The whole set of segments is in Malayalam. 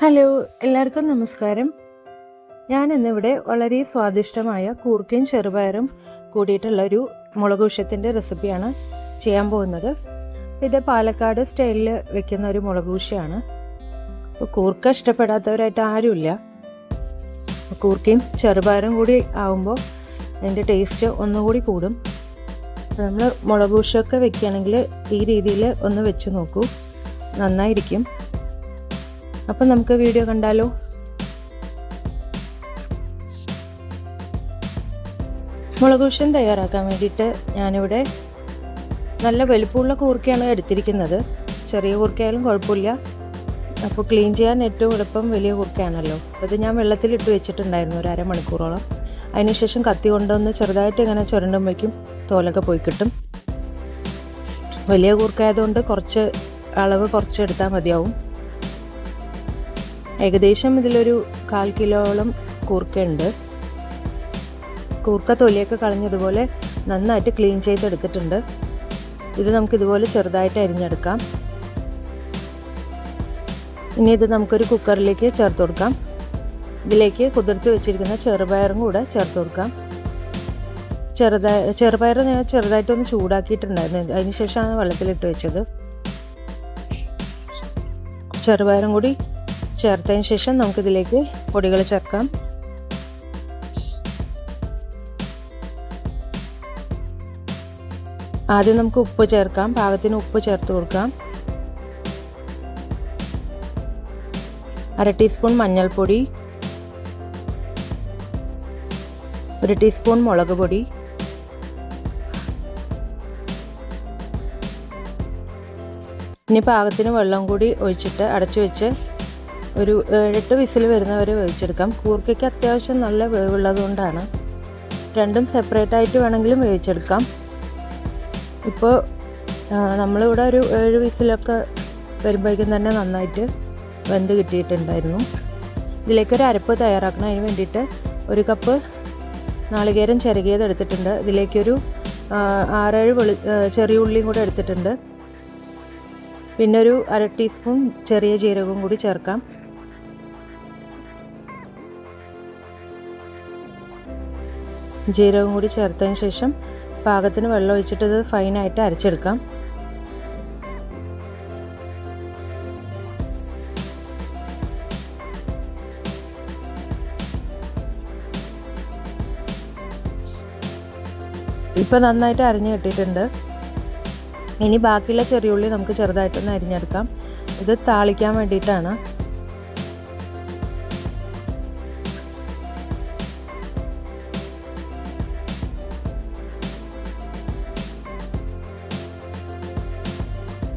ഹലോ എല്ലാവർക്കും നമസ്കാരം. ഞാൻ ഇന്നിവിടെ വളരെ സ്വാദിഷ്ടമായ കൂർക്കയും ചെറുപയറും കൂടിയിട്ടുള്ള ഒരു മുളകൂഷ്യത്തിന്റെ റെസിപ്പിയാണ് ചെയ്യാൻ പോകുന്നത്. ഇത് പാലക്കാട് സ്റ്റൈലിൽ വെക്കുന്ന ഒരു മുളകൂഷ്യമാണ് അപ്പോൾ കൂർക്ക ഇഷ്ടപ്പെടാത്തവരായിട്ട് ആരുമില്ല. കൂർക്കയും ചെറുപയറും കൂടി ആവുമ്പോൾ അതിന്റെ ടേസ്റ്റ് ഒന്നുകൂടി കൂടും. നമ്മൾ മുളകൂശമൊക്കെ വെക്കുകയാണെങ്കിൽ ഈ രീതിയിൽ ഒന്ന് വെച്ച് നോക്കൂ. നന്നായിരിക്കും. അപ്പം നമുക്ക് വീഡിയോ കണ്ടാലോ? മുളക് കുഷൻ തയ്യാറാക്കാൻ വേണ്ടിയിട്ട് ഞാനിവിടെ നല്ല വലുപ്പമുള്ള കൂർക്കയാണ് എടുത്തിരിക്കുന്നത്. ചെറിയ കൂർക്കയായാലും കുഴപ്പമില്ല. അപ്പോൾ ക്ലീൻ ചെയ്യാൻ ഏറ്റവും എളുപ്പം വലിയ കൂർക്കയാണല്ലോ. അത് ഞാൻ വെള്ളത്തിലിട്ട് വെച്ചിട്ടുണ്ടായിരുന്നു ഒരു അരമണിക്കൂറോളം. അതിനുശേഷം കത്തി കൊണ്ടുവന്ന് ചെറുതായിട്ട് ഇങ്ങനെ ചുരണ്ടുമ്പോഴേക്കും തോലൊക്കെ പോയി കിട്ടും. വലിയ കൂർക്കയായതുകൊണ്ട് കുറച്ച് അളവ് കുറച്ച് എടുത്താൽ മതിയാവും. ഏകദേശം ഇതിലൊരു കാൽ കിലോളം കൂർക്കയുണ്ട്. കൂർക്ക തൊലിയൊക്കെ കളഞ്ഞതുപോലെ നന്നായിട്ട് ക്ലീൻ ചെയ്തെടുത്തിട്ടുണ്ട്. ഇത് നമുക്കിതുപോലെ ചെറുതായിട്ട് അരിഞ്ഞെടുക്കാം. ഇനി ഇത് നമുക്കൊരു കുക്കറിലേക്ക് ചേർത്ത് കൊടുക്കാം. ഇതിലേക്ക് കുതിർത്ത് വെച്ചിരിക്കുന്ന ചെറുപയറും കൂടെ ചേർത്ത് കൊടുക്കാം. ചെറുതായി ചെറുപയർ ഞാൻ ചെറുതായിട്ടൊന്ന് ചൂടാക്കിയിട്ടുണ്ടായിരുന്നു. അതിന് ശേഷമാണ് വെള്ളത്തിലിട്ട് വെച്ചത്. ചെറുപയറും കൂടി ചേർത്തതിന് ശേഷം നമുക്കിതിലേക്ക് പൊടികൾ ചേർക്കാം. ആദ്യം നമുക്ക് ഉപ്പ് ചേർക്കാം. പാകത്തിന് ഉപ്പ് ചേർത്ത് കൊടുക്കാം. അര ടീസ്പൂൺ മഞ്ഞൾപ്പൊടി. ഒരു ടീസ്പൂൺ മുളക് പൊടി. ഇനി പാകത്തിന് വെള്ളം കൂടി ഒഴിച്ചിട്ട് അടച്ചു വെച്ച് ഒരു ഏഴെട്ട് വിസിൽ വരുന്നവരെ വേവിച്ചെടുക്കാം. കൂർക്കയ്ക്ക് അത്യാവശ്യം നല്ല വേവുള്ളത് കൊണ്ടാണ് രണ്ടും സെപ്പറേറ്റ് ആയിട്ട് വേണമെങ്കിലും വേവിച്ചെടുക്കാം. ഇപ്പോൾ നമ്മളിവിടെ ഒരു ഏഴ് വിസിലൊക്കെ വരുമ്പോഴേക്കും തന്നെ നന്നായിട്ട് വെന്ത് കിട്ടിയിട്ടുണ്ടായിരുന്നു. ഇതിലേക്കൊരു അരപ്പ് തയ്യാറാക്കണം. അതിന് വേണ്ടിയിട്ട് ഒരു കപ്പ് നാളികേരം ചിരകിയത് എടുത്തിട്ടുണ്ട്. ഇതിലേക്കൊരു ആറേഴ് വെളി ചെറിയ ഉള്ളിയും കൂടെ എടുത്തിട്ടുണ്ട്. പിന്നെ ഒരു അര ടീസ്പൂൺ ചെറിയ ജീരകവും കൂടി ചേർക്കാം. ജീരകം കൂടി ചേർത്തതിന് ശേഷം പാകത്തിന് വെള്ളം ഒഴിച്ചിട്ട് ഇത് ഫൈനായിട്ട് അരച്ചെടുക്കാം. ഇപ്പോൾ നന്നായിട്ട് അരിഞ്ഞു കിട്ടിയിട്ടുണ്ട്. ഇനി ബാക്കിയുള്ള ചെറിയുള്ളി നമുക്ക് ചെറുതായിട്ടൊന്ന് അരിഞ്ഞെടുക്കാം. ഇത് താളിക്കാൻ വേണ്ടിയിട്ടാണ്.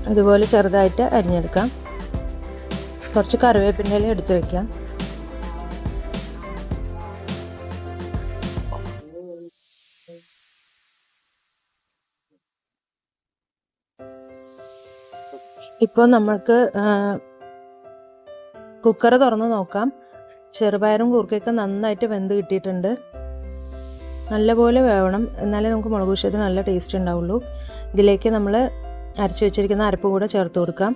ഇതുപോലെ ചെറുതായിട്ട് അരിഞ്ഞെടുക്കാം. കുറച്ച് കറിവേപ്പിന്റെ ഇല എടുത്ത് വയ്ക്കാം ഇപ്പോൾ നമ്മൾക്ക് കുക്കർ തുറന്ന് നോക്കാം. ചെറുപയറും കൂർക്കയൊക്കെ നന്നായിട്ട് വെന്ത് കിട്ടിയിട്ടുണ്ട്. നല്ലപോലെ വേവണം. എന്നാലേ നമുക്ക് മുളക് വിഷയത്തിന് നല്ല ടേസ്റ്റ് ഉണ്ടാവുള്ളൂ. ഇതിലേക്ക് നമ്മൾ അരച്ച് വെച്ചിരിക്കുന്ന അരപ്പ് കൂടെ ചേർത്ത് കൊടുക്കാം.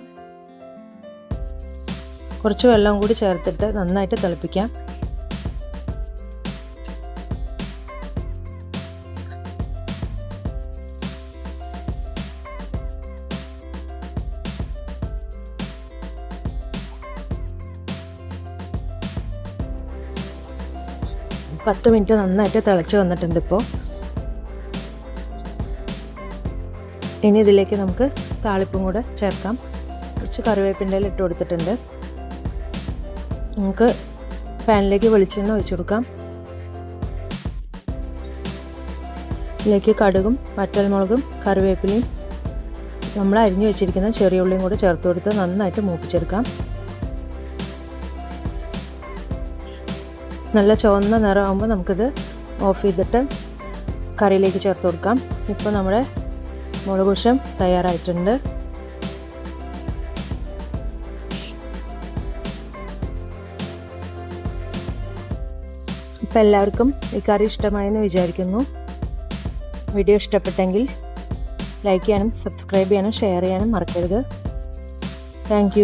കുറച്ച് വെള്ളം കൂടി ചേർത്തിട്ട് നന്നായിട്ട് തിളപ്പിക്കാം. പത്ത് മിനിറ്റ് നന്നായിട്ട് തിളച്ച് വന്നിട്ടുണ്ട് ഇപ്പോൾ. ഇനി ഇതിലേക്ക് നമുക്ക് താളിപ്പും കൂടെ ചേർക്കാം. കുറച്ച് കറിവേപ്പിന്റെ ഇട്ട് കൊടുത്തിട്ടുണ്ട്. നമുക്ക് പാനിലേക്ക് വെളിച്ചെണ്ണ ഒഴിച്ചു കൊടുക്കാം. ഇതിലേക്ക് കടുകും വറ്റൽമുളകും കറിവേപ്പിലയും നമ്മൾ അരിഞ്ഞു വെച്ചിരിക്കുന്ന ചെറിയ ഉള്ളിയും കൂടെ ചേർത്ത് കൊടുത്ത് നന്നായിട്ട് മൂപ്പിച്ചെടുക്കാം. നല്ല ചുവന്ന നിറമാകുമ്പോൾ നമുക്കിത് ഓഫ് ചെയ്തിട്ട് കറിയിലേക്ക് ചേർത്ത് കൊടുക്കാം. ഇപ്പോൾ നമ്മുടെ മുളകുശം തയ്യാറായിട്ടുണ്ട്. ഇപ്പം എല്ലാവർക്കും ഈ കറി ഇഷ്ടമായെന്ന് വിചാരിക്കുന്നു. വീഡിയോ ഇഷ്ടപ്പെട്ടെങ്കിൽ ലൈക്ക് ചെയ്യാനും സബ്സ്ക്രൈബ് ചെയ്യാനും ഷെയർ ചെയ്യാനും മറക്കരുത്. താങ്ക്